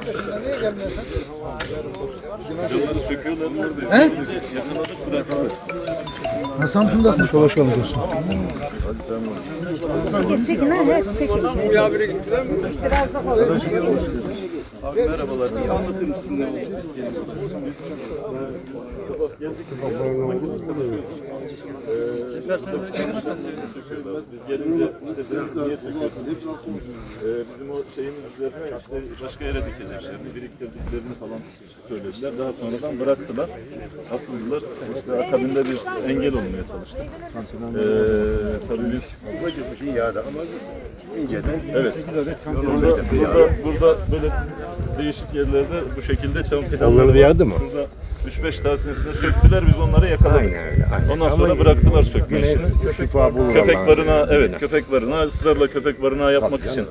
neredesin? Niye gelmiyorsun? Camları söküyorlar neredesin? He? Yakaladık bırakalım. Ha, Samsun'dasın. Hoş hoş geldin dostum. Çekime hep çekime. Bu haberi gittiler mi? Biraz da kalıyor. Merhabalar. Anlatır mısın ne oldu? Biz bizim o şeyimiz üzerine işte başka yere dikeceklerini, biriktirdiklerini falan söylediler. Daha sonradan bıraktılar. Asıldılar. İşte akabinde biz engel olmaya çalıştık. Ee, tabii biz Evet. Burada, burada, burada böyle değişik yerlerde bu şekilde çam fidanları Onları da var. yardı mı? Şurada 3-5 tanesini söktüler biz onları yakaladık. Aynen öyle, aynen. Ondan sonra Ama bıraktılar sökme işini. şifa bulur Köpek Allah'ın barınağı, izniyle. evet köpek barınağı ısrarla köpek barınağı yapmak için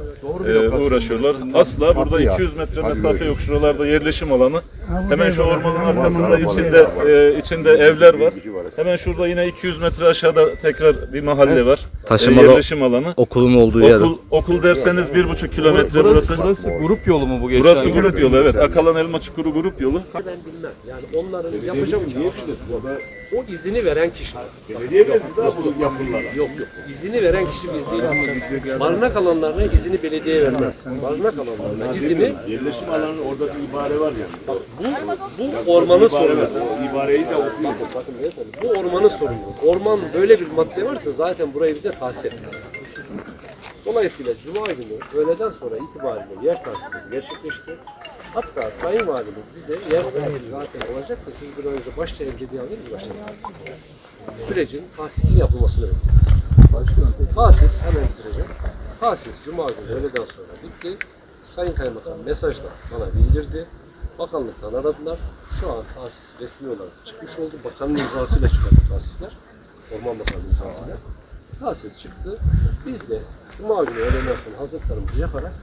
e, uğraşıyorlar. Asla burada 200 metre mesafe yok. Şuralarda yerleşim alanı. Hemen şu ormanın arkasında içinde e, içinde evler var. Hemen şurada yine 200 metre aşağıda tekrar bir mahalle var. Taşımalı- E, yerleşim alanı. Okulun olduğu yer. Okul, okul derseniz bir buçuk kilometre burası. Burası grup yolu mu bu geçen? Burası grup yolu evet. Akalan Elma Çukuru grup yolu. Ben bilmem. Yani onların yapacak o izini veren kişi. Yok yok. İzini veren kişi biz değiliz. Barınak alanlarına izini belediye vermez. Barınak alanlarına izini Yerleşim alanı orada bir ibare var yani. bu ormanın sorunu. O ibareyi de okuyun. Bu ormanın sorunu. Orman böyle bir madde varsa zaten burayı bize tahsis etmez. Dolayısıyla Cuma günü öğleden sonra itibariyle yer tahsisimiz gerçekleşti. Hatta Sayın Valimiz bize yer tahsisi zaten olacak da siz bir an önce başlayın dediği anda biz başladık. Sürecin tahsisin yapılmasını bekliyoruz. Tahsis hemen bitireceğim. Tahsis Cuma günü öğleden sonra bitti. Sayın Kaymakam mesajla bana bildirdi. Bakanlıktan aradılar. Şu an tahsis resmi olarak çıkmış oldu. Bakanın imzasıyla çıkarttı tahsisler. Orman Bakanı imzasıyla. Tahsis çıktı. Biz de Cuma günü öğleden sonra hazırlıklarımızı yaparak